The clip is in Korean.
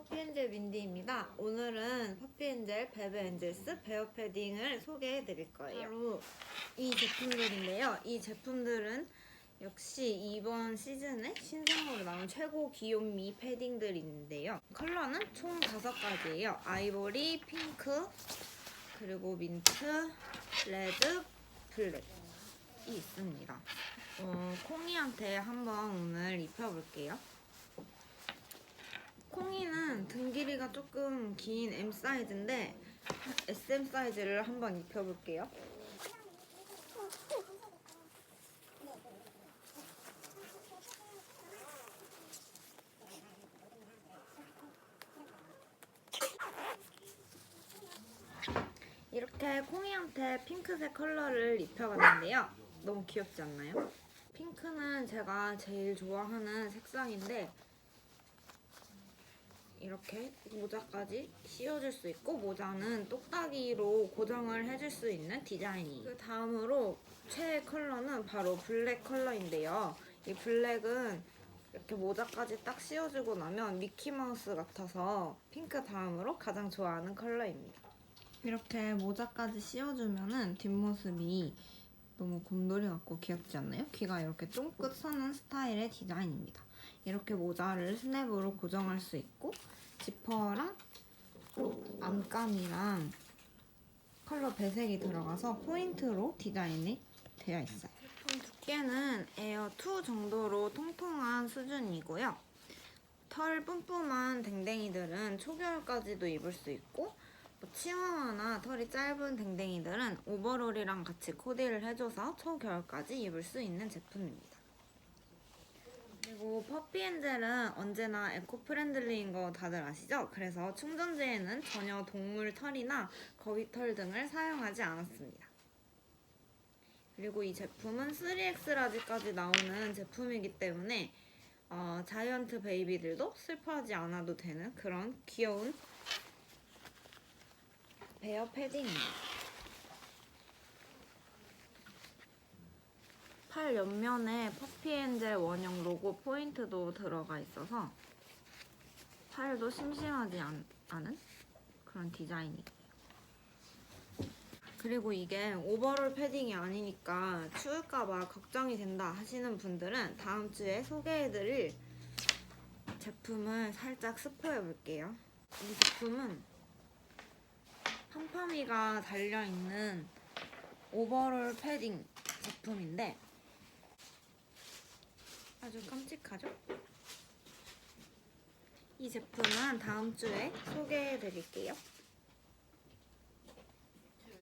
퍼피엔젤 민디입니다. 오늘은 퍼피엔젤 베베 엔젤스 베어 패딩을 소개해 드릴 거예요. 바로 이 제품들인데요. 이 제품들은 역시 이번 시즌에 신상으로 나온 최고 귀요미 패딩들인데요. 컬러는 총 다섯 가지예요. 아이보리, 핑크, 그리고 민트, 레드, 블랙이 있습니다. 어, 콩이한테 한번 오늘 입혀볼게요. 콩이는 등 길이가 조금 긴 M 사이즈인데 SM 사이즈를 한번 입혀볼게요. 이렇게 콩이한테 핑크색 컬러를 입혀봤는데요. 너무 귀엽지 않나요? 핑크는 제가 제일 좋아하는 색상인데 이렇게 모자까지 씌워줄 수 있고 모자는 똑딱이로 고정을 해줄 수 있는 디자인이에요. 그 다음으로 최애 컬러는 바로 블랙 컬러인데요. 이 블랙은 이렇게 모자까지 딱 씌워주고 나면 미키마우스 같아서 핑크 다음으로 가장 좋아하는 컬러입니다. 이렇게 모자까지 씌워주면은 뒷모습이 너무 곰돌이 같고 귀엽지 않나요? 귀가 이렇게 쫑긋 서는 스타일의 디자인입니다. 이렇게 모자를 스냅으로 고정할 수 있고 지퍼랑 안감이랑 컬러 배색이 들어가서 포인트로 디자인이 되어 있어요. 두께는 에어 2 정도로 통통한 수준이고요. 털 뿜뿜한 댕댕이들은 초겨울까지도 입을 수 있고 뭐 치와와나 털이 짧은 댕댕이들은 오버롤이랑 같이 코디를 해줘서 초겨울까지 입을 수 있는 제품입니다. 퍼피엔젤은 언제나 에코프렌들리인 거 다들 아시죠? 그래서 충전재에는 전혀 동물 털이나 거위털 등을 사용하지 않았습니다. 그리고 이 제품은 3X 라지까지 나오는 제품이기 때문에 어, 자이언트 베이비들도 슬퍼하지 않아도 되는 그런 귀여운 베어 패딩입니다. 팔 옆면에 퍼피엔젤 원형 로고 포인트도 들어가 있어서 팔도 심심하지 않, 않은 그런 디자인이에요. 그리고 이게 오버롤 패딩이 아니니까 추울까봐 걱정이 된다 하시는 분들은 다음 주에 소개해드릴 제품을 살짝 스포해볼게요. 이 제품은 팜팜이가 달려있는 오버롤 패딩 제품인데 아주 깜찍하죠? 이 제품은 다음 주에 소개해 드릴게요.